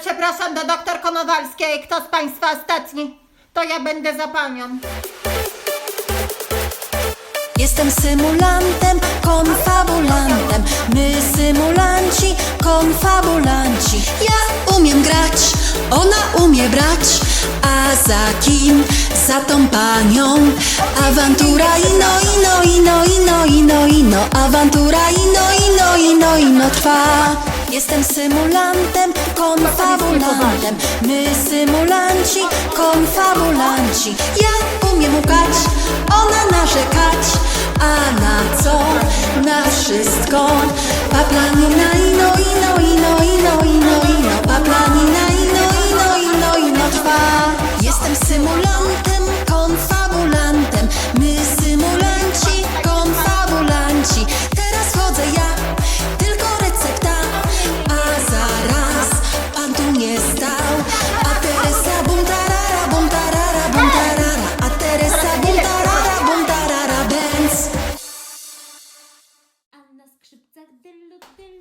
Przepraszam do doktor Konowalskiej. Kto z Państwa ostatni? To ja będę za panią. Jestem symulantem, konfabulantem My symulanci, konfabulanci Ja umiem grać, ona umie brać A za kim? Za tą panią Awantura ino, ino, ino, ino, ino, ino Awantura ino, ino, ino, ino trwa Jestem symulantem, konfabulantem symulanci, konfabulanci. Ja umiem łukać, ona narzekać. A na co? Na wszystko. Paplanium na ino, так, де